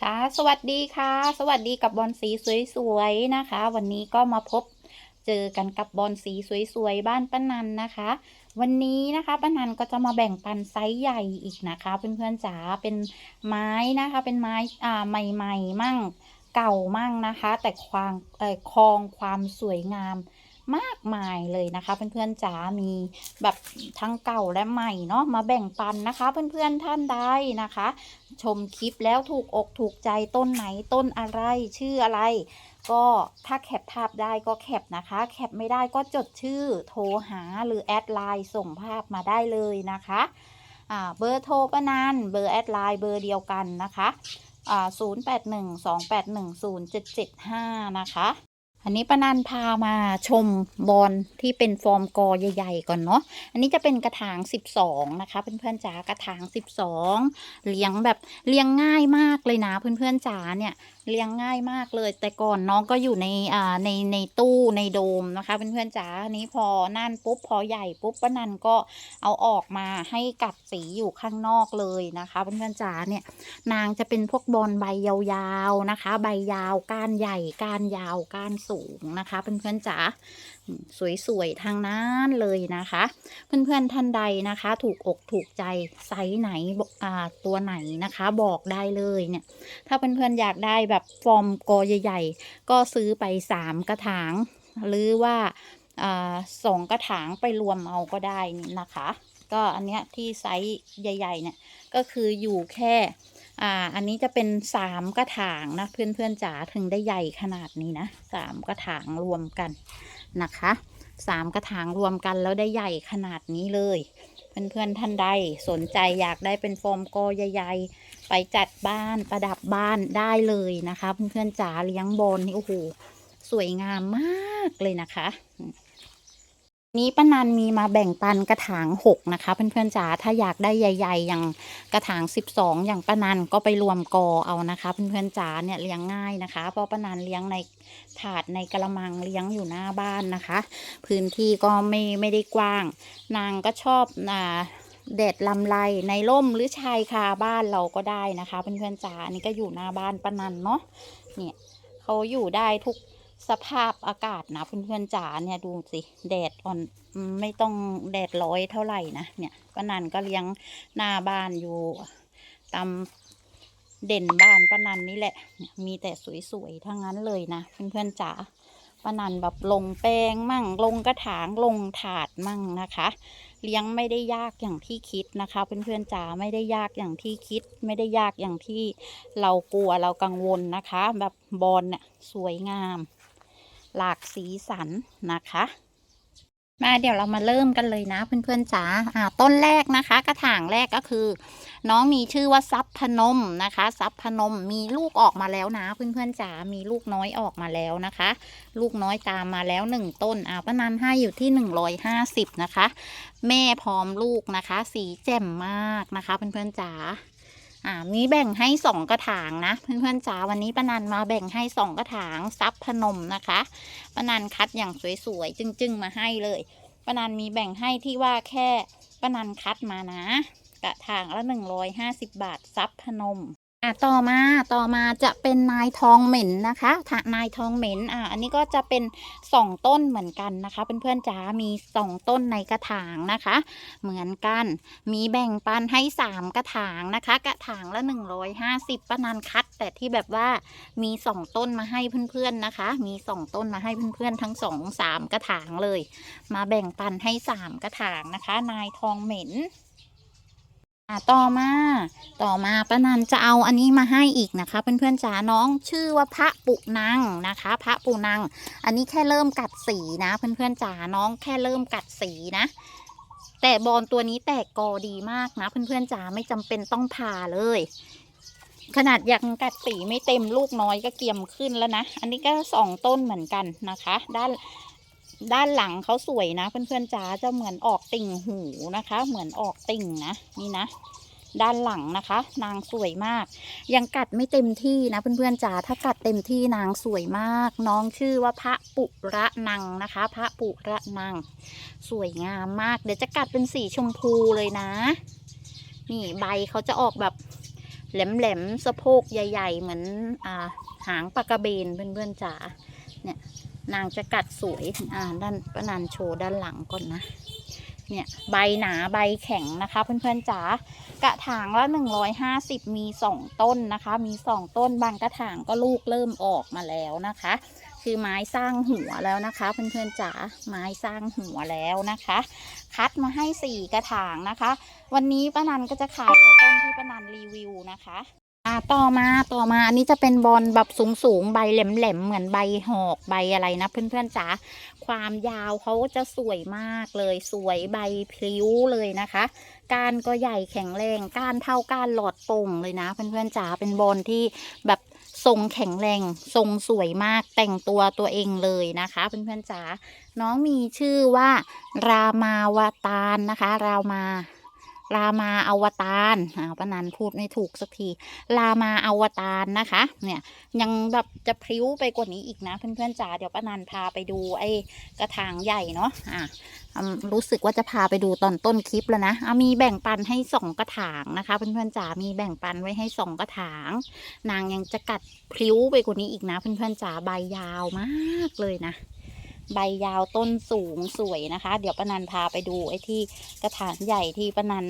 ค่ะ สวัสดีค่ะ สวัสดีกับบอลสีสวยๆนะคะ วันนี้ก็มาพบเจอกันกับบอลสีสวยๆบ้านป้านันนะคะ วันนี้นะคะป้านันก็จะมาแบ่งปันไซส์ใหญ่อีกนะคะเพื่อนๆจ๋าเป็นไม้นะคะ เป็นไม้อ่าใหม่ ๆ มั่งเก่ามั่งนะคะ แต่ความเอ่อครองความสวยงาม มากมายเลยนะคะ เพื่อนๆจ๋ามีแบบทั้งเก่าและใหม่เนาะมาแบ่งปันนะคะ เพื่อนๆท่านใดนะคะ ชมคลิปแล้วถูกอกถูกใจต้นไหนต้นอะไรชื่ออะไร ก็ถ้าแคปภาพได้ก็แคปนะคะ แคปไม่ได้ก็จดชื่อโทรหาหรือแอดไลน์ส่งภาพมาได้เลยนะคะเบอร์โทรก็นันเบอร์แอดไลน์เบอร์เดียวกันนะคะ 0812810775 นะคะ อันนี้ป้านันพามาชมบอลที่เป็นฟอร์มกอใหญ่ๆก่อนเนาะ อันนี้จะเป็นกระถาง 12 นะคะ เพื่อนๆจ๋ากระถาง 12 เลี้ยงแบบเลี้ยงง่ายมากเลยนะเพื่อนๆจ๋าเนี่ยเลี้ยงง่ายมากเลย แต่ก่อนน้องก็อยู่ในอ่าในในตู้ในโดมนะคะเพื่อนๆจ๋าอันนี้พอนั่นปุ๊บพอใหญ่ปุ๊บป้านันก็เอาออกมาให้กัดสีอยู่ข้างนอกเลยนะคะเพื่อนๆจ๋าเนี่ยนางจะเป็นพวกบอลใบยาวๆนะคะ ใบยาวก้านใหญ่ก้านยาวก้านสงนะคะ เพื่อนๆจ๋าสวยๆทางนั้นเลยนะคะ เพื่อนๆท่านใดนะคะ ถูกอกถูกใจไซส์ไหนตัวไหนนะคะ บอกได้เลยเนี่ย ถ้าเพื่อนๆอยากได้แบบฟอร์มกอใหญ่ ๆ ก็ซื้อไปสามกระถาง หรือว่าอ่าสองกระถางไปรวมเอาก็ได้นี่นะคะ ก็อันเนี้ยที่ไซส์ใหญ่ ๆ เนี่ย ก็คืออยู่แค่ อ่า อันนี้จะเป็นสามกระถางนะ เพื่อนๆจ๋าถึงได้ใหญ่ขนาดนี้นะสามกระถางรวมกันนะคะสามกระถางรวมกันแล้วได้ใหญ่ขนาดนี้เลย เพื่อนๆท่านใดสนใจอยากได้เป็นโฟมโกใหญ่ๆไปจัดบ้านประดับบ้านได้เลยนะคะ เพื่อนๆจ๋าเลี้ยงบอลนี่โอ้โหสวยงามมากเลยนะคะ นี้ป้านันมีมาแบ่งปันกระถางหกนะคะ เพื่อนๆจ๋าถ้าอยากได้ใหญ่ๆ อย่างกระถางสิบสองอย่างป้านันก็ไปรวมกอเอานะคะ เพื่อนๆจ๋าเนี่ยเลี้ยงง่ายนะคะ เพราะป้านันเลี้ยงในถาดในกระมังเลี้ยงอยู่หน้าบ้านนะคะ พื้นที่ก็ไม่ไม่ได้กว้าง นางก็ชอบอ่าแดดลำไรในร่มหรือชายคาบ้านเราก็ได้นะคะ เพื่อนๆจ๋าอันนี้ก็อยู่หน้าบ้านป้านันเนาะเนี่ยเขาอยู่ได้ทุก สภาพอากาศนะเพื่อนๆจ๋าเนี่ยดูสิแดดอ่อนไม่ต้องแดดร้อยเท่าไหร่นะเนี่ยป้านันก็เลี้ยงหน้าบ้านอยู่ตามเด่นบ้านป้านันนี่แหละ มีแต่สวยๆทั้งนั้นเลยนะเพื่อนๆจ๋าป้านันแบบลงแป้งมั่งลงกระถางลงถาดมั่งนะคะ เลี้ยงไม่ได้ยากอย่างที่คิดนะคะเพื่อนๆจ๋าไม่ได้ยากอย่างที่คิด ไม่ได้ยากอย่างที่เรากลัวเรากังวลนะคะ แบบบอลเนี่ยสวยงาม หลากสีสันนะคะ มาเดี๋ยวเรามาเริ่มกันเลยนะเพื่อนๆจ๋าอ่าต้นแรกนะคะ กระถางแรกก็คือ น้องมีชื่อว่าซับพนมนะคะซับพนมมีลูกออกมาแล้วนะเพื่อนๆจ๋ามีลูกน้อยออกมาแล้วนะคะ ลูกน้อยตามมาแล้วหนึ่งต้นอ่าป้านันให้อยู่ที่หนึ่งร้อยห้าสิบนะคะ แม่พร้อมลูกนะคะ สีแจ่มมากนะคะเพื่อนๆจ๋า อ่ามีแบ่งให้สองกระถางนะ เพื่อนๆจ๋าวันนี้ป้านันมาแบ่งให้สองกระถางซับพนมนะคะป้านันคัดอย่างสวยๆจึงๆ มาให้เลยป้านันมีแบ่งให้ที่ว่าแค่ป้านันคัดมานะ กระถางละหนึ่งร้อยห้าสิบบาทซับพนม อะต่อมาต่อมาจะเป็นนายทองเหม็นนะคะถ้านายทองเหม็นอะอันนี้ก็จะเป็นสองต้นเหมือนกันนะคะเพื่อนๆจ๋ามีสองต้นในกระถางนะคะ เหมือนกัน มีแบ่งปันให้สามกระถางนะคะ กระถางละหนึ่งร้อยห้าสิบป้านันคัด แต่ที่แบบว่ามีสองต้นมาให้เพื่อนๆนะคะ มีสองต้นมาให้เพื่อนๆทั้งสองสามกระถางเลย มาแบ่งปันให้สามกระถางนะคะ นายทองเหม็น อะต่อมา ต่อมาป้านันจะเอาอันนี้มาให้อีกนะคะเพื่อนๆจ๋าน้องชื่อว่าพระปุนังนะคะ พระปุนัง อันนี้แค่เริ่มกัดสีนะเพื่อนๆจ๋าน้องแค่เริ่มกัดสีนะ แต่บอลตัวนี้แตกกอดีมากนะ เพื่อนๆจ๋าไม่จำเป็นต้องผ่าเลย ขนาดยังกัดสีไม่เต็มลูกน้อยก็เกียมขึ้นแล้วนะ อันนี้ก็สองต้นเหมือนกันนะคะ ด้าน ด้านหลังเขาสวยนะ เพื่อนๆจ๋าจะเหมือนออกติ่งหูนะคะ เหมือนออกติ่งนะนี่นะ ด้านหลังนะคะ นางสวยมาก ยังกัดไม่เต็มที่นะเพื่อนๆจ๋าถ้ากัดเต็มที่นางสวยมาก น้องชื่อว่าพระปุระนังนะคะ พระปุระนังสวยงามมาก เดี๋ยวจะกัดเป็นสีชมพูเลยนะ นี่ใบเขาจะออกแบบแหลมๆสะโพกใหญ่ ๆ เหมือนอ่าหางปลากระเบนเพื่อนๆจ๋าเนี่ย นางจะกัดสวย อ่า ด้านป้านันโชว์ด้านหลังก่อนนะ เนี่ย ใบหนาใบแข็งนะคะ เพื่อนๆจ๋ากระถางละ150มี2ต้นนะคะ มี2ต้นบางกระถางก็ลูกเริ่มออกมาแล้วนะคะ คือไม้สร้างหัวแล้วนะคะ เพื่อนๆจ๋าไม้สร้างหัวแล้วนะคะ คัดมาให้4กระถางนะคะ วันนี้ป้านันก็จะขายแต่ต้นที่ป้านันรีวิวนะคะ อ่าต่อมาต่อมาอันนี้จะเป็นบอลแบบสูงๆใบแหลมๆเหมือนใบหอกใบอะไรนะเพื่อนๆจ๋าความยาวเขาจะสวยมากเลยสวยใบพลิ้วเลยนะคะก้านก็ใหญ่แข็งแรงก้านเท่าก้านหลอดโป่งเลยนะ เพื่อนๆจ๋าเป็นบอลที่แบบทรงแข็งแรงทรงสวยมากแต่งตัวตัวเองเลยนะคะเพื่อนๆจ๋าน้องมีชื่อว่า รามาวตารนะคะ รามา รามาอวตารอ่าวป้านันพูดไม่ถูกสักที รามาอวตารนะคะ เนี่ยยังแบบจะพริ้วไปกว่านี้อีกนะ เพื่อนๆจ๋าเดี๋ยวป้านันพาไปดูไอ้กระถางใหญ่เนาะอ่ารู้สึกว่าจะพาไปดูตอนต้นคลิปแล้วนะอมีแบ่งปันให้สองกระถางนะคะเพื่อนๆจ๋ามีแบ่งปันไว้ให้สองกระถาง นางยังจะกัดพริ้วไปกว่านี้อีกนะ เพื่อนๆจ๋าใบยาวมากเลยนะ ใบยาวต้นสูงสวยนะคะ เดี๋ยวป้านันพาไปดูไอ้ที่กระถางใหญ่ที่ป้านัน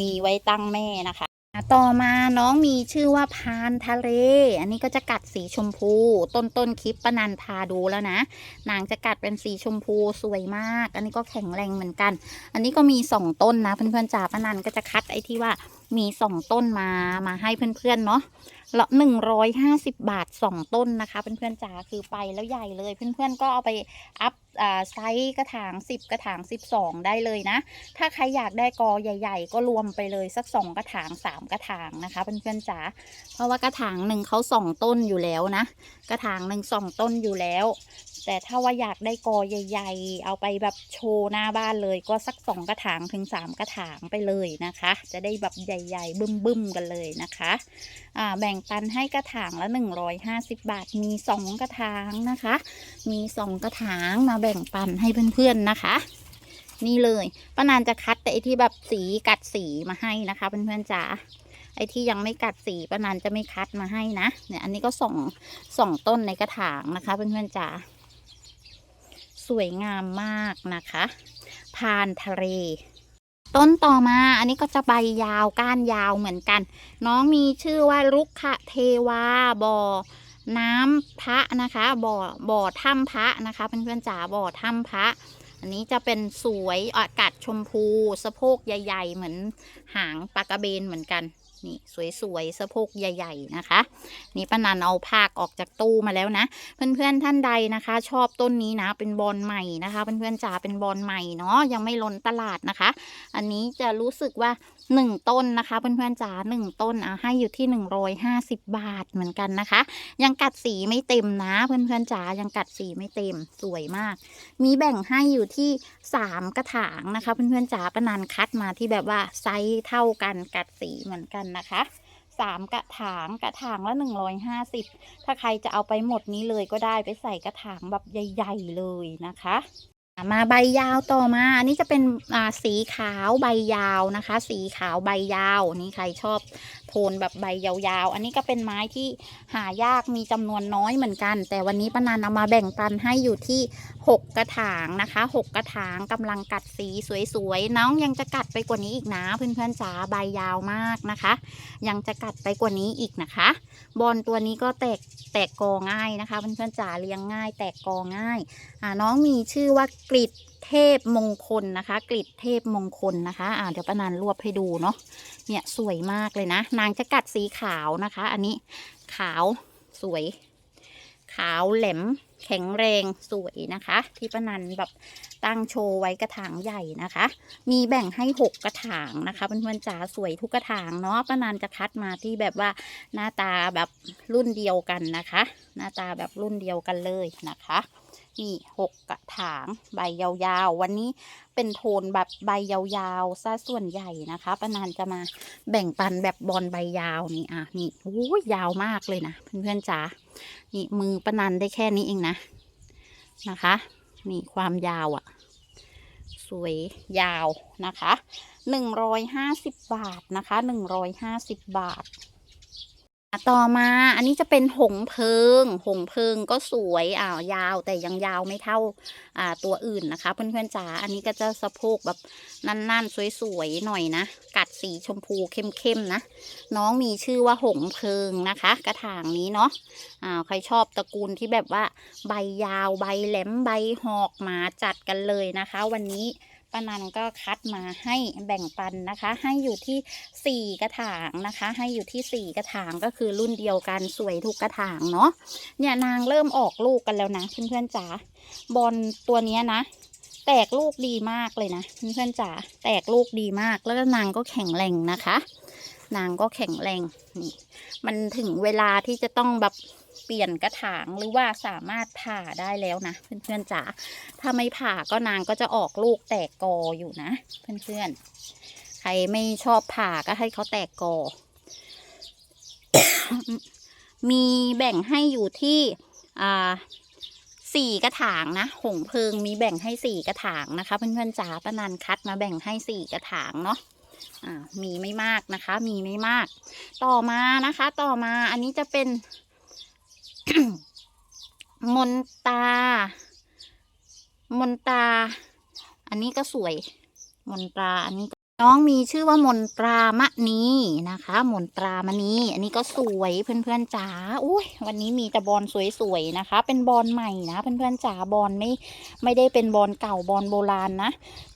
มีไว้ตั้งแม่นะคะ ต่อมาน้องมีชื่อว่าพานทะเล อันนี้ก็จะกัดสีชมพู ต้นต้นคลิปป้านันพาดูแล้วนะนางจะกัดเป็นสีชมพูสวยมาก อันนี้ก็แข็งแรงเหมือนกัน อันนี้ก็มีสองต้นนะเพื่อนๆจ๋าป้านันก็จะคัดไอ้ที่ว่ามีสองต้นมามาให้เพื่อนๆเนาะ ละหนึ่งร้อยห้าสิบบาทสองต้นนะคะ เพื่อนๆจ๋าคือไปแล้วใหญ่เลย เพื่อนๆก็เอาไปอัพ ไซส์กระถางสิบกระถางสิบสองได้เลยนะ ถ้าใครอยากได้กอใหญ่ ๆ ก็รวมไปเลยสักสองกระถางสามกระถางนะคะเพื่อนๆจ๋าเพราะว่ากระถางหนึ่งเขาสองต้นอยู่แล้วนะ กระถางหนึ่งสองต้นอยู่แล้ว แต่ถ้าว่าอยากได้กอใหญ่ ๆ เอาไปแบบโชว์หน้าบ้านเลยก็สักสองกระถางถึงสามกระถางไปเลยนะคะ จะได้แบบใหญ่ ๆ บึ้มๆกันเลยนะคะแบ่งปันให้กระถางละ 150 บาทมี 2 กระถางนะคะ มี 2 กระถางมาแบ่งปันให้เพื่อนๆนะคะ นี่เลยป้านานจะคัดแต่ไอที่แบบสีกัดสีมาให้นะคะเพื่อนๆจ๋าไอที่ยังไม่กัดสีป้านานจะไม่คัดมาให้นะเนี่ยอันนี้ก็ส่องส่องต้นในกระถางนะคะเพื่อนๆจ๋าสวยงามมากนะคะพานทะเลต้นต่อมาอันนี้ก็จะใบยาวก้านยาวเหมือนกัน น้องมีชื่อว่าลุกขเทวาบอ น้ำพระนะคะบ่อบ่อถ้ำพระนะคะเพื่อนๆจ๋าบ่อถ้ำพระ อันนี้จะเป็นสวยอากาศชมพู สะโพกใหญ่ ๆ เหมือนหางปลากระเบนเหมือนกัน นี่สวยๆสะโพกใหญ่ ๆ นะคะ นี่ป้านันเอาภาคออกจากตู้มาแล้วนะ เพื่อนๆท่านใดนะคะ ชอบต้นนี้นะ เป็นบอลใหม่นะคะ เพื่อนๆจ๋าเป็นบอลใหม่เนาะยังไม่ล้นตลาดนะคะ อันนี้จะรู้สึกว่าหนึ่งต้นนะคะเพื่อนๆจ๋าหนึ่งต้นเอะให้อยู่ที่หนึ่งร้อยห้าสิบบาทเหมือนกันนะคะ ยังกัดสีไม่เต็มนะ เพื่อนๆจ๋ายังกัดสีไม่เต็มสวยมาก มีแบ่งให้อยู่ที่สามกระถางนะคะ เพื่อนๆจ๋าประนันคัดมาที่แบบว่าไซส์เท่ากันกัดสีเหมือนกันนะคะสามกระถางกระถางละหนึ่งร้อยห้าสิบถ้าใครจะเอาไปหมดนี้เลยก็ได้ไปใส่กระถางแบบใหญ่ ๆ เลยนะคะมาใบยาวต่อมาอันนี้จะเป็นสีขาวใบยาวนะคะ สีขาวใบยาวนี่ใครชอบ โทนแบบใบยาวๆ อันนี้ก็เป็นไม้ที่หายากมีจำนวนน้อยเหมือนกัน แต่วันนี้ป้านันเอามาแบ่งปันให้อยู่ที่ 6 กระถางนะคะ 6 กระถางกำลังกัดสีสวยๆ น้องยังจะกัดไปกว่านี้อีกนะ เพื่อนๆจ๋าใบยาวมากนะคะ ยังจะกัดไปกว่านี้อีกนะคะ บอลตัวนี้ก็แตกแตกกอง่ายนะคะ เพื่อนๆจ๋าเลี้ยงง่าย แตกกอง่ายอ่าน้องมีชื่อว่ากริดเทพมงคลนะคะ กริดเทพมงคลนะคะอ่าเดี๋ยวป้านานรวบให้ดูเนาะ เนี่ยสวยมากเลยนะ นางจะกัดสีขาวนะคะ อันนี้ขาวสวย ขาวแหลมแข็งแรงสวยนะคะ ที่ป้านันแบบตั้งโชว์ไว้กระถางใหญ่นะคะ มีแบ่งให้หกกระถางนะคะเพื่อนๆจ๋าสวยทุกกระถางเนาะป้านันจะคัดมาที่แบบว่าหน้าตาแบบรุ่นเดียวกันนะคะ หน้าตาแบบรุ่นเดียวกันเลยนะคะ นี่หกกระถางใบยาวๆ วันนี้เป็นโทนแบบใบยาวๆซะส่วนใหญ่นะคะป้านานจะมาแบ่งปันแบบบอลใบยาวนี่อะนี่โอ้ยยาวมากเลยนะเพื่อนๆจ๋านี่มือป้านันได้แค่นี้เองนะนะคะ นี่ความยาวอะ่ะ สวยยาวนะคะหนึ่งร้อยห้าสิบบาทนะคะหนึ่งร้อยห้าสิบบาท ต่อมาอันนี้จะเป็นหงเพิง หงเพิงก็สวยอ่าวยาวแต่ยังยาวไม่เท่าอ่าตัวอื่นนะคะ เพื่อนๆจ๋าอันนี้ก็จะสะโพกแบบนั่นๆ สวยๆหน่อยนะ กัดสีชมพูเข้มๆนะ น้องมีชื่อว่าหงเพิงนะคะ กระถางนี้เนาะอ่าใครชอบตระกูลที่แบบว่า ใบยาวใบแหลมใบหอกมาจัดกันเลยนะคะ วันนี้ ป้านันก็คัดมาให้แบ่งปันนะคะ ให้อยู่ที่ 4 กระถางนะคะ ให้อยู่ที่ 4 กระถางก็คือรุ่นเดียวกันสวยทุกกระถางเนาะเนี่ยนางเริ่มออกลูกกันแล้วนะเพื่อนๆจ๋าบอลตัวเนี้ยนะ แตกลูกดีมากเลยนะเพื่อนๆจ๋าแตกลูกดีมากแล้วนางก็แข็งแรงนะคะ นางก็แข็งแรงนี่มันถึงเวลาที่จะต้องแบบ เปลี่ยนกระถางหรือว่าสามารถผ่าได้แล้วนะ เพื่อนๆจ๋าถ้าไม่ผ่าก็นางก็จะออกลูกแตกกออยู่นะ เพื่อนๆ ใครไม่ชอบผ่าก็ให้เขาแตกกอ มีแบ่งให้อยู่ที่อ่าสี่กระถางนะ หงเพิงมีแบ่งให้สี่กระถางนะคะ เพื่อนๆจ๋าป้านันคัดมาแบ่งให้สี่กระถางเนาะอ่ามีไม่มากนะคะ มีไม่มาก ต่อมานะคะ ต่อมาอันนี้จะเป็น มนตา มนตา อันนี้ก็สวย มนตา อันนี้ก น้องมีชื่อว่ามนตรามะนีนะคะ มนตรามะนีอันนี้ก็สวยเพื่อนๆจ๋าอุ้ยวันนี้มีแต่บอลสวยๆนะคะ เป็นบอลใหม่นะเพื่อนๆจ๋าบอลไม่ไม่ได้เป็นบอลเก่าบอลโบราณนะ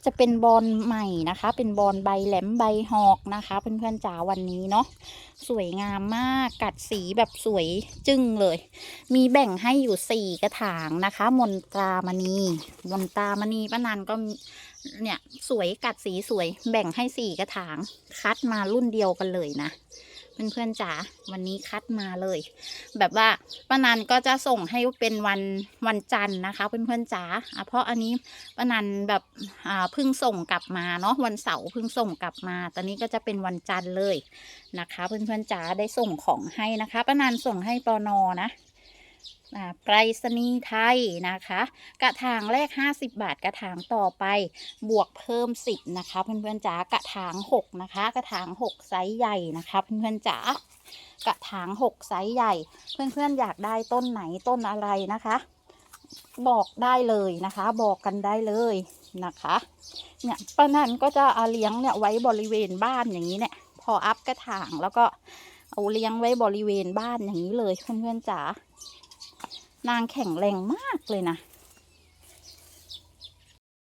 จะเป็นบอลใหม่นะคะ เป็นบอลใบแหลมใบหอกนะคะ เพื่อนๆจ๋าวันนี้เนาะสวยงามมากกัดสีแบบสวยจึ้งเลย มีแบ่งให้อยู่สี่กระถางนะคะ มนตรามณีมนตรามณีป้านันก็ เนี่ยสวยกัดสีสวยแบ่งให้สี่กระถาง คัดมารุ่นเดียวกันเลยนะเพื่อนๆจ๋าวันนี้คัดมาเลย แบบว่าป้านันก็จะส่งให้เป็นวันวันจันทร์นะคะ เพื่อนๆจ๋าเพราะอันนี้ป้านันแบบเพิ่งส่งกลับมาเนาะวันเสาร์เพิ่งส่งกลับมา ตอนนี้ก็จะเป็นวันจันทร์เลยนะคะ เพื่อนๆจ๋าได้ส่งของให้นะคะป้านันส่งให้ปอนอนะ ไปรษณีย์ไทยนะคะ กระถางแรก 50 บาทกระถางต่อไปบวกเพิ่ม 10 นะคะ เพื่อนๆจ๋ากระถาง 6 นะคะ กระถาง 6 ไซส์ใหญ่นะคะเพื่อนๆจ๋ากระถาง 6 ไซส์ใหญ่ เพื่อนๆอยากได้ต้นไหนต้นอะไรนะคะ บอกได้เลยนะคะ บอกกันได้เลยนะคะเนี่ยป้านันก็จะเอาเลี้ยงเนี่ยไว้บริเวณบ้านอย่างนี้เนี่ย พออัพกระถางแล้วก็เอาเลี้ยงไว้บริเวณบ้านอย่างนี้เลยเพื่อนๆจ๋า นางแข็งแรงมากเลยนะ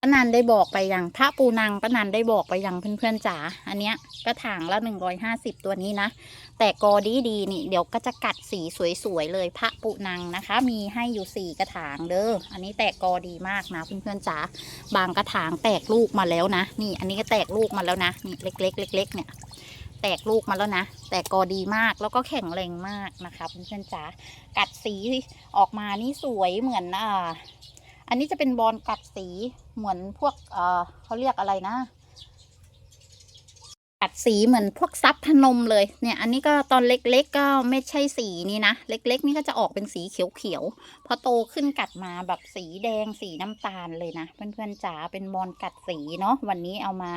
ป้านันได้บอกไปยังพระปูนางป้านันได้บอกไปยังเพื่อนๆจ๋าอันเนี้ยกระถางละหนึ่งร้อยห้าสิบตัวนี้นะ แต่กอดีดีนี่เดี๋ยวก็จะกัดสีสวยๆเลยพระปุนังนะคะ มีให้อยู่สี่กระถางเด้ออันนี้แตกกอดีมากนะเพื่อนๆจ๋าบางกระถางแตกลูกมาแล้วนะ นี่อันนี้ก็แตกลูกมาแล้วนะนี่เล็กๆเล็กๆเนี่ย แตกลูกมาแล้วนะ แตกกอดีมากแล้วก็แข็งแรงมากนะคะเพื่อนๆจ๋ากัดสีออกมานี่สวยเหมือนอ่าอันนี้จะเป็นบอลกัดสีเหมือนพวกเออเขาเรียกอะไรนะ กัดสีเหมือนพวกซับพนมเลยเนี่ยอันนี้ก็ตอนเล็กๆก็ไม่ใช่สีนี้นะ เล็กๆ นี่ก็จะออกเป็นสีเขียวๆพอโตขึ้นกัดมาแบบสีแดงสีน้ำตาลเลยนะ เพื่อนๆจ๋าเป็นบอลกัดสีเนาะวันนี้เอามา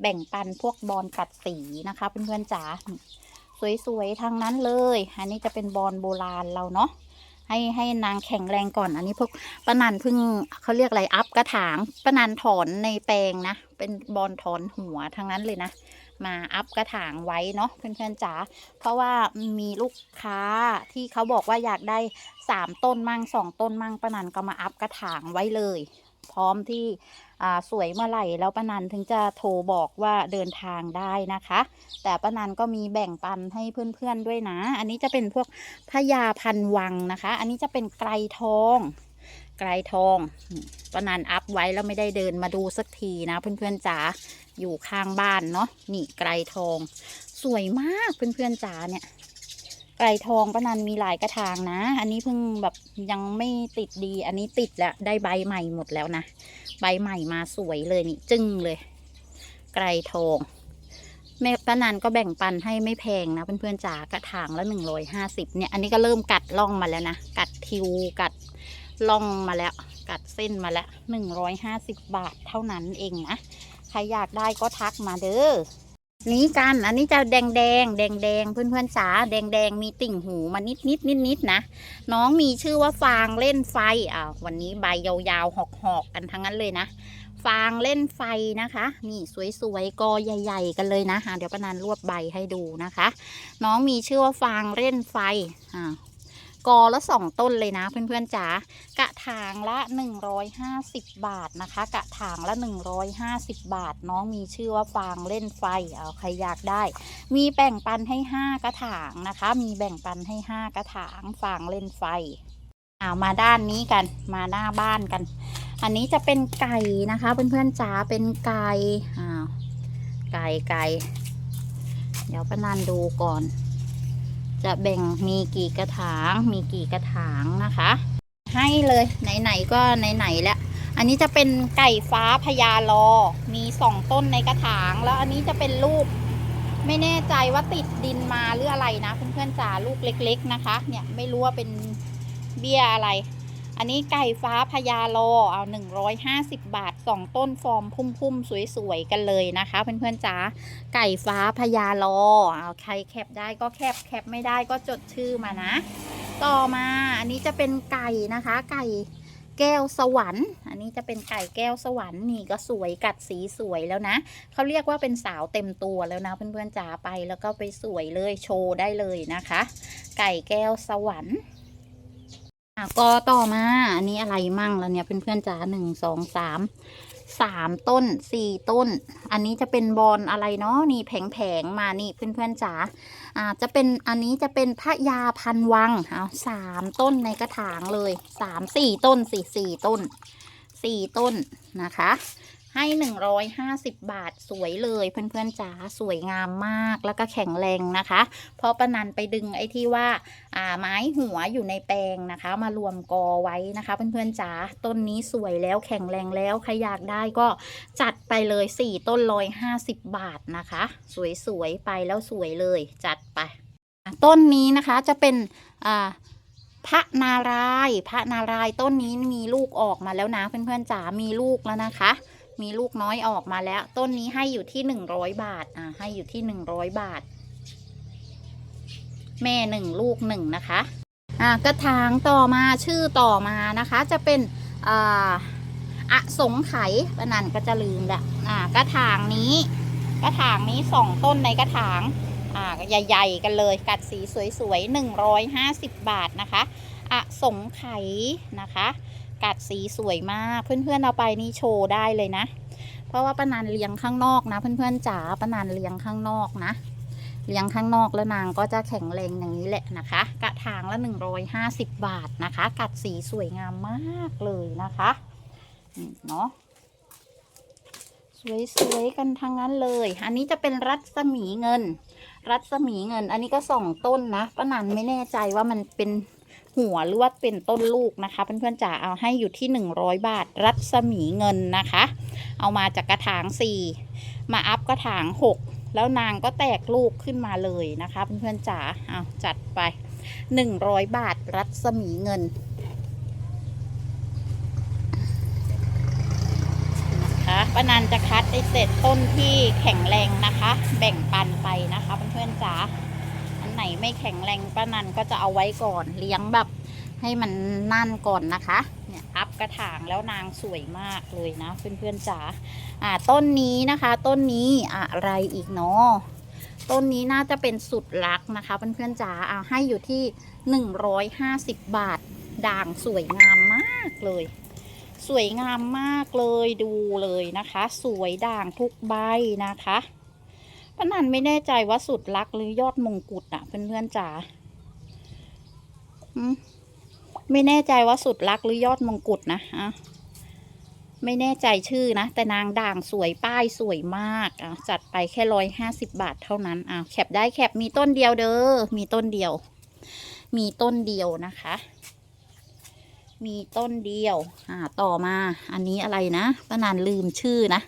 แบ่งปันพวกบอลกัดสีนะคะ เพื่อนๆจ๋าสวยๆทางนั้นเลย อันนี้จะเป็นบอลโบราณเราเนาะให้ให้นางแข็งแรงก่อน อันนี้พวกป้านันเพิ่งเขาเรียกอะไรอัพกระถางป้านันถอนในแปลงนะ เป็นบอลถอนหัวทางนั้นเลยนะ มาอัพกระถางไว้เนาะเพื่อนๆจ๋าเพราะว่ามีลูกค้าที่เขาบอกว่าอยากได้สามต้นมั่งสองต้นมั่งป้านันก็มาอัพกระถางไว้เลย พร้อมที่สวยเมื่อไหร่แล้วป้านันถึงจะโทรบอกว่าเดินทางได้นะคะ แต่ป้านันก็มีแบ่งปันให้เพื่อนๆด้วยนะ อันนี้จะเป็นพวกพญาพันวังนะคะ อันนี้จะเป็นไกรทองไกรทองป้านันอัพไว้แล้วไม่ได้เดินมาดูสักทีนะเพื่อนๆจ๋า อยู่ข้างบ้านเนาะนี่ไกรทอง สวยมากเพื่อนๆจ๋าเนี่ย ไกรทองป้านันมีหลายกระถางนะ อันนี้เพิ่งแบบยังไม่ติดดี อันนี้ติดแล้วได้ใบใหม่หมดแล้วนะใบใหม่มาสวยเลยนี่จึ้งเลย ไกรทองแม่ป้านันก็แบ่งปันให้ไม่แพงนะ เพื่อนๆจ๋ากระถางละหนึ่งร้อยห้าสิบเนี่ยอันนี้ก็เริ่มกัดล่องมาแล้วนะ กัดทิวกัดล่องมาแล้ว กัดเส้นมาแล้วหนึ่งร้อยห้าสิบบาทเท่านั้นเองนะ ใครอยากได้ก็ทักมาเด้อนี้กันอันนี้จะแดงแดงแดงแดงเพื่อนเพื่อนๆจ๋าแดงแดงมีติ่งหูมานิดนิดนิดนิดๆนะ น้องมีชื่อว่าฟางเล่นไฟอ่าวันนี้ใบยาวๆหอกๆกันทั้งนั้นเลยนะ ฟางเล่นไฟนะคะ นี่สวยๆกอใหญ่ ๆ กันเลยนะอ่าเดี๋ยวป้านานรวบใบให้ดูนะคะ น้องมีชื่อว่าฟางเล่นไฟอ่า กอละสองต้นเลยนะเพื่อนๆจ๋ากระถางละ 150 บาทนะคะ กระถางละ 150 บาท น้องมีชื่อว่าฟางเล่นไฟเอาใครอยากได้ มีแบ่งปันให้ 5 กระถางนะคะ มีแบ่งปันให้ 5 กระถางฟางเล่นไฟเอามาด้านนี้กันมาหน้าบ้านกัน อันนี้จะเป็นไก่นะคะเพื่อนๆจ๋าเป็นไก่อ้าวไก่ไก่เดี๋ยวปะนันดูก่อน จะแบ่งมีกี่กระถาง มีกี่กระถางนะคะ ให้เลยไหนๆก็ไหนๆแล้ว อันนี้จะเป็นไก่ฟ้าพญาลอมีสองต้นในกระถาง แล้วอันนี้จะเป็นลูก ไม่แน่ใจว่าติดดินมาหรืออะไรนะเพื่อนๆจ๋าลูกเล็ก ๆ นะคะ เนี่ยไม่รู้ว่าเป็นเบี้ยอะไร อันนี้ไก่ฟ้าพญาโลเอา150 บาท 2 ต้นฟอร์มพุ่มๆ สวยๆ กันเลยนะคะ เพื่อนๆจ๋าไก่ฟ้าพญาโลเอาใครแคปได้ก็แคปแคปไม่ได้ก็จดชื่อมานะ ต่อมาอันนี้จะเป็นไก่นะคะ ไก่แก้วสวรรค์ อันนี้จะเป็นไก่แก้วสวรรค์นี่ก็สวยกัดสีสวยแล้วนะ เขาเรียกว่าเป็นสาวเต็มตัวแล้วนะ เพื่อนๆจ๋าไปแล้วก็ไปสวยเลยโชว์ได้เลยนะคะ ไก่แก้วสวรรค์ อะก็ต่อมาอันนี้อะไรมั่งแล้วเนี่ยเพื่อนๆจ๋าหนึ่งสองสามสามต้นสี่ต้น อันนี้จะเป็นบอลอะไรเนาะนี่แผงๆมานี่เพื่อนๆจ๋าอ่าจะเป็นอันนี้จะเป็นพระยาพันวังเอาสามต้นในกระถางเลยสามสี่ต้นสี่สี่ต้นสี่ต้นนะคะ ให้หนึ่งร้อยห้าสิบบาทสวยเลยเพื่อนๆจ๋าสวยงามมากแล้วก็แข็งแรงนะคะ เพราะปะนันไปดึงไอ้ที่ว่าอ่าไม้หัวอยู่ในแปลงนะคะ มารวมกอไว้นะคะ เพื่อนๆจ๋าต้นนี้สวยแล้วแข็งแรงแล้วใครอยากได้ก็จัดไปเลย4ต้นร้อยห้าสิบบาทนะคะ สวยๆไปแล้วสวยเลยจัดไป ต้นนี้นะคะจะเป็นอ่าพระนารายพระนารายต้นนี้มีลูกออกมาแล้วนะเพื่อนๆจ๋ามีลูกแล้วนะคะ มีลูกน้อยออกมาแล้ว ต้นนี้ให้อยู่ที่100บาท อ่า ให้อยู่ที่100บาท แม่หนึ่งลูกหนึ่งนะคะ อ่ากระถางต่อมาชื่อต่อมานะคะ จะเป็นอ่าอะสงไขยปะนันก็จะลืมละอ่ากระถางนี้ กระถางนี้สองต้นในกระถางอ่าใหญ่ ๆ กันเลย กัดสีสวยๆหนึ่งร้อยห้าสิบบาทนะคะอะสงไขนะคะ กัดสีสวยมาก เพื่อนๆเอาไปนี่โชว์ได้เลยนะ เพราะว่าป้านันเลี้ยงข้างนอกนะ เพื่อนๆจ๋าป้านันเลี้ยงข้างนอกนะ เลี้ยงข้างนอกแล้วนางก็จะแข็งแรงอย่างนี้แหละนะคะ กระถางละ 150 บาทนะคะ กัดสีสวยงามมากเลยนะคะเนาะสวยๆกันทั้งนั้นเลย อันนี้จะเป็นรัศมีเงิน รัศมีเงิน อันนี้ก็สองต้นนะป้านันไม่แน่ใจว่ามันเป็น หัวหรือว่าเป็นต้นลูกนะคะเพื่อนๆจ๋าเอาให้อยู่ที่ 100 บาทรัศมีเงินนะคะ เอามาจากกระถาง 4 มาอัพกระถาง 6 แล้วนางก็แตกลูกขึ้นมาเลยนะคะเพื่อนๆจ๋าเอาจัดไป 100 บาทรัศมีเงินนะคะป้านันจะคัดไอเศษต้นที่แข็งแรงนะคะ แบ่งปันไปนะคะเพื่อนๆจ๋า ไหนไม่แข็งแรงป้านันก็จะเอาไว้ก่อนเลี้ยงแบบให้มันนั่นก่อนนะคะ เนี่ยอัพกระถางแล้วนางสวยมากเลยนะเพื่อนๆจ๋าอ่าต้นนี้นะคะ ต้นนี้อะไรอีกเนาะต้นนี้น่าจะเป็นสุดรักนะคะเพื่อนๆจ๋าเอาให้อยู่ที่ 150 บาท ด่างสวยงามมากเลย สวยงามมากเลยดูเลยนะคะ สวยด่างทุกใบนะคะ ป้านันไม่แน่ใจว่าสุดรักหรือยอดมงกุฎอะเพื่อนๆจ๋าอืมไม่แน่ใจว่าสุดรักหรือยอดมงกุฎนะอะไม่แน่ใจชื่อนะ แต่นางด่างสวยป้ายสวยมากอะจัดไปแค่ร้อยห้าสิบบาทเท่านั้นอะแคปได้แคปมีต้นเดียวเด้อมีต้นเดียว มีต้นเดียวนะคะ มีต้นเดียว อ่า ต่อมา อันนี้อะไรนะป้านานลืมชื่อนะ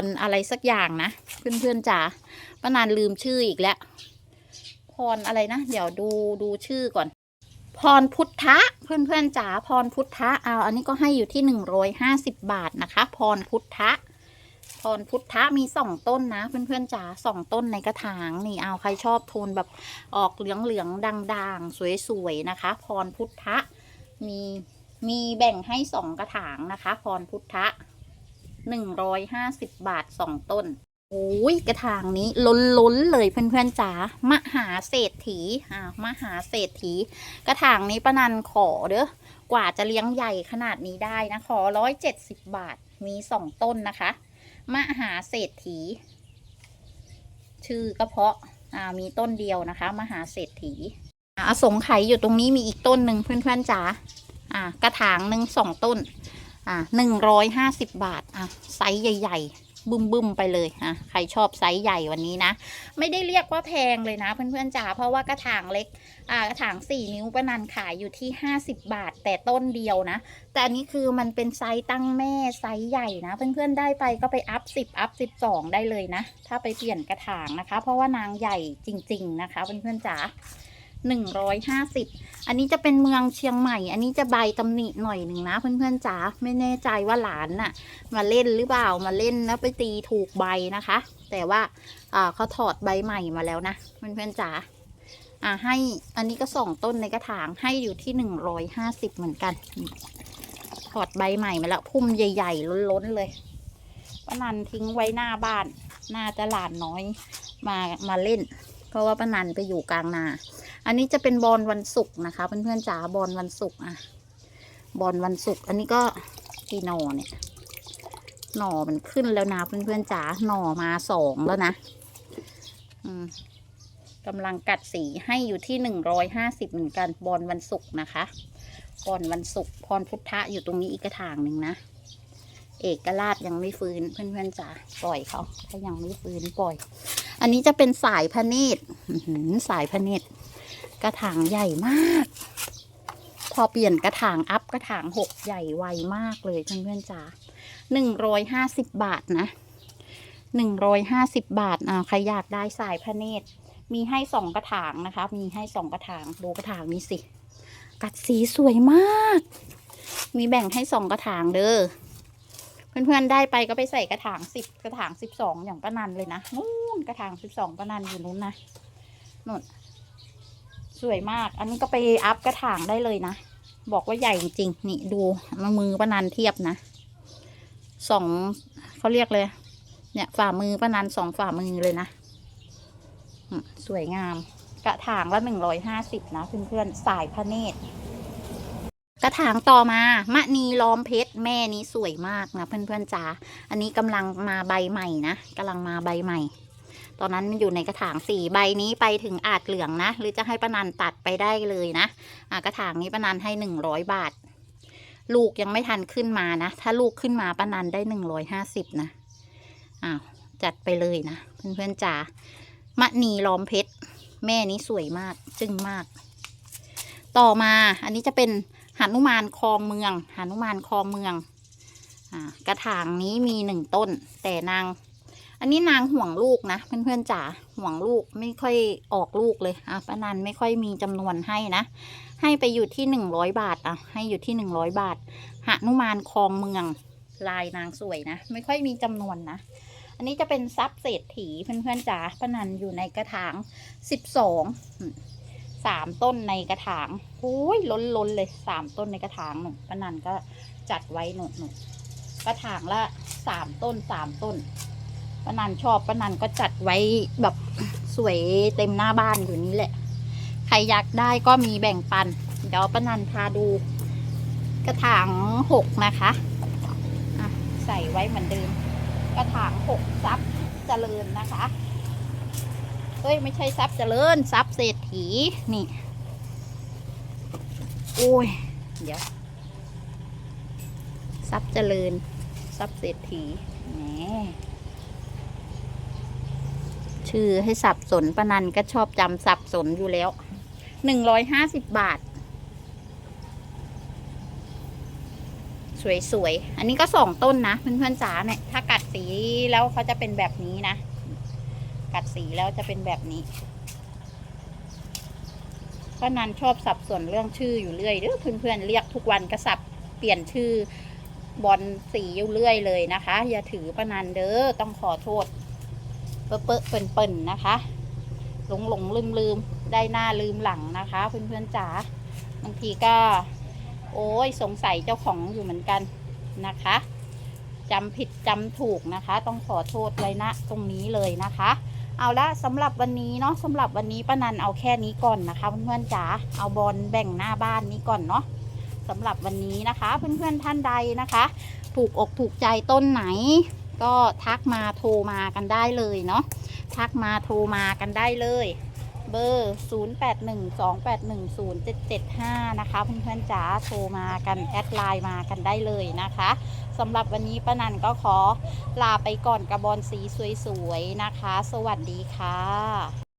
รอะไรสักอย่างนะ เพื่อนๆจ๋าป้านานลืมชื่ออีกแล้ว พรอะไรนะ เดี๋ยวดูดูชื่อก่อน พรพุทธะ เพื่อนๆจ๋าพรพุทธะเอาอันนี้ก็ให้อยู่ที่หนึ่งร้อยห้าสิบบาทนะคะ พรพุทธะพรพุทธะมีสองต้นนะ เพื่อนๆจ๋าสองต้นในกระถางนี่เอาใครชอบโทนแบบออกเหลืองๆด่างๆ สวยๆนะคะ พรพุทธะมีมีแบ่งให้สองกระถางนะคะ พรพุทธะ หนึ่งร้อยห้าสิบบาทสองต้นโอ้ยกระถางนี้ล้นล้นเลยเพื่อนๆจ๋ามหาเศรษฐีอ่ามหาเศรษฐี กระถางนี้ประนันขอเด้อกว่าจะเลี้ยงใหญ่ขนาดนี้ได้นะขอร้อยเจ็ดสิบบาทมีสองต้นนะคะ มหาเศรษฐี ชื่อก็เพาะอ่ามีต้นเดียวนะคะ มหาเศรษฐีอ่าอสงไขยอยู่ตรงนี้มีอีกต้นหนึ่งเพื่อนๆจ๋าอ่ากระถางหนึ่งสองต้น อ่าหนึ่งร้อยห้าสิบบาทอะไซส์ใหญ่ ๆ บึ้มบึมๆไปเลยอะใครชอบไซส์ใหญ่วันนี้นะ ไม่ได้เรียกว่าแพงเลยนะเพื่อนๆจ๋าเพราะว่ากระถางเล็กอ่ากระถางสี่นิ้วประนันขายอยู่ที่ห้าสิบบาท แต่ต้นเดียวนะ แต่อันนี้คือมันเป็นไซส์ตั้งแม่ไซส์ใหญ่นะเพื่อนๆได้ไปก็ไปอัพสิบอัพสิบสองได้เลยนะ ถ้าไปเปลี่ยนกระถางนะคะ เพราะว่านางใหญ่จริง ๆ นะคะเพื่อนๆจ๋า หนึ่งร้อยห้าสิบอันนี้จะเป็นเมืองเชียงใหม่ อันนี้จะใบตำหนิหน่อยหนึ่งนะ เพื่อนๆจ๋าไม่แน่ใจว่าหลานน่ะ มาเล่นหรือเปล่ามาเล่นแล้วไปตีถูกใบนะคะ แต่ว่าอ่าเขาถอดใบใหม่มาแล้วนะเพื่อนๆจ๋าอ่าให้อันนี้ก็สองต้นในกระถางให้อยู่ที่หนึ่งร้อยห้าสิบเหมือนกัน ถอดใบใหม่มาแล้วพุ่มใหญ่ๆ ล้นๆเลยป้านันทิ้งไว้หน้าบ้าน น่าจะหลานน้อยมามาเล่น เพราะว่าป้านันไปอยู่กลางนา อันนี้จะเป็นบอลวันศุกร์นะคะเพื่อนๆจ๋าบอลวันศุกร์อะบอลวันศุกร์อันนี้ก็กี่หน่อเนี่ย หน่อมันขึ้นแล้วนะเพื่อนๆจ๋าหน่อมาสองแล้วนะ อืมกำลังกัดสีให้อยู่ที่หนึ่งร้อยห้าสิบเหมือนกันบอลวันศุกร์นะคะบอลวันศุกร์พรพุทธะอยู่ตรงนี้อีกกระถางหนึ่งนะเอกราชยังไม่ฟื้นเพื่อนๆจ๋าปล่อยเขาถ้ายังไม่ฟื้นปล่อย อันนี้จะเป็นสายพระเนตรสายพระเนตร กระถางใหญ่มาก พอเปลี่ยนกระถางอัพกระถางหกใหญ่ไวมากเลยเพื่อนๆจ๋าหนึ่งร้อยห้าสิบบาทนะหนึ่งร้อยห้าสิบบาทอ่าใครอยากได้สายพระเนตร มีให้สองกระถางนะคะ มีให้สองกระถางดูกระถางนี้สิ กัดสีสวยมาก มีแบ่งให้สองกระถางเด้อเพื่อนๆได้ไปก็ไปใส่กระถางสิบกระถางสิบสองอย่างป้านันเลยนะนู่นกระถางสิบสองป้านันอยู่นู้นนะนู่น สวยมาก อันนี้ก็ไปอัพกระถางได้เลยนะ บอกว่าใหญ่จริงๆนี่ดูมามือป้านันเทียบนะ สองเขาเรียกเลย เนี่ยฝ่ามือป้านันสองฝ่ามือเลยนะ สวยงาม กระถางละหนึ่งร้อยห้าสิบนะเพื่อนๆ สายพระเนตร กระถางต่อมามะนีล้อมเพชรแม่นี้สวยมากนะเพื่อนๆจ๋า อันนี้กำลังมาใบใหม่นะกำลังมาใบใหม่ ตอนนั้นอยู่ในกระถางสี่ใบนี้ไปถึงอาจเหลืองนะ หรือจะให้ป้านันตัดไปได้เลยนะกระถางนี้ป้านันให้หนึ่งร้อยบาท ลูกยังไม่ทันขึ้นมานะ ถ้าลูกขึ้นมาป้านันได้หนึ่งร้อยห้าสิบนะอ้าวจัดไปเลยนะ เพื่อนๆจ๋ามะนีล้อมเพชร แม่นี้สวยมากจึ้งมาก ต่อมาอันนี้จะเป็นหนุมานคลองเมืองหนุมานคลองเมือง อ่ากระถางนี้มีหนึ่งต้น แต่นาง อันนี้นางห่วงลูกนะเพื่อนๆจ๋าห่วงลูกไม่ค่อยออกลูกเลยอะป้านันไม่ค่อยมีจำนวนให้นะให้ไปอยู่ที่หนึ่งร้อยบาทอะให้อยู่ที่หนึ่งร้อยบาทหนุมานคลองเมืองลายนางสวยนะ ไม่ค่อยมีจำนวนนะ อันนี้จะเป็นซับเศรษฐีเพื่อนๆจ๋าป้านันอยู่ในกระถางสิบสองสามต้นในกระถางโอ้ยล้นล้นเลยสามต้นในกระถางหนูป้านันก็จัดไว้หนูหนูกระถางละสามต้นสามต้น ป้านันชอบป้านันก็จัดไว้แบบสวยเต็มหน้าบ้านอยู่นี้แหละ ใครอยากได้ก็มีแบ่งปัน เดี๋ยวป้านันพาดู กระถางหกนะคะะใส่ไว้เหมือนเดิม กระถางหกซับเจริญนะคะเอ้ยไม่ใช่ซับเจริญซับเศรษฐีนี่โอ้ยเดี๋ยวซับเจริญซับเศรษฐีแหม ชื่อให้สับสนปนันก็ชอบจำสับสนอยู่แล้วหนึ่งร้อยห้าสิบบาท สวยๆ อันนี้ก็สองต้นนะ เพื่อนๆจ๋าเนี่ย ถ้ากัดสีแล้วเขาจะเป็นแบบนี้นะ กัดสีแล้วจะเป็นแบบนี้ป้านันชอบสับสนเรื่องชื่ออยู่เรื่อยเด้อเพื่อนๆเรียกทุกวันก็สับเปลี่ยนชื่อบอลสีอยู่เรื่อยเลยนะคะ อย่าถือปะนันเด้อต้องขอโทษ เปอะเปอะเปิ่นเปิ่นๆนะคะ หลงหลงลืมลืมๆได้หน้าลืมหลังนะคะ เพื่อนๆจ๋าบางทีก็ โอ้ยสงสัยเจ้าของอยู่เหมือนกันนะคะจำผิดจำถูกนะคะ ต้องขอโทษไว้ณตรงนี้เลยนะคะ เอาละสำหรับวันนี้เนาะสำหรับวันนี้ป้านันเอาแค่นี้ก่อนนะคะ เพื่อนๆจ๋าเอาบอลแบ่งหน้าบ้านนี้ก่อนเนาะสำหรับวันนี้นะคะ เพื่อนๆท่านใดนะคะ ถูกอกถูกใจต้นไหน ก็ทักมาโทรมากันได้เลยเนาะทักมาโทรมากันได้เลย เบอร์ 0812810775 นะคะเพื่อนๆจ๋าโทรมากันแอดไลน์มากันได้เลยนะคะสำหรับวันนี้ป้านันก็ขอลาไปก่อนกระบอนสีสวยๆนะคะ สวัสดีค่ะ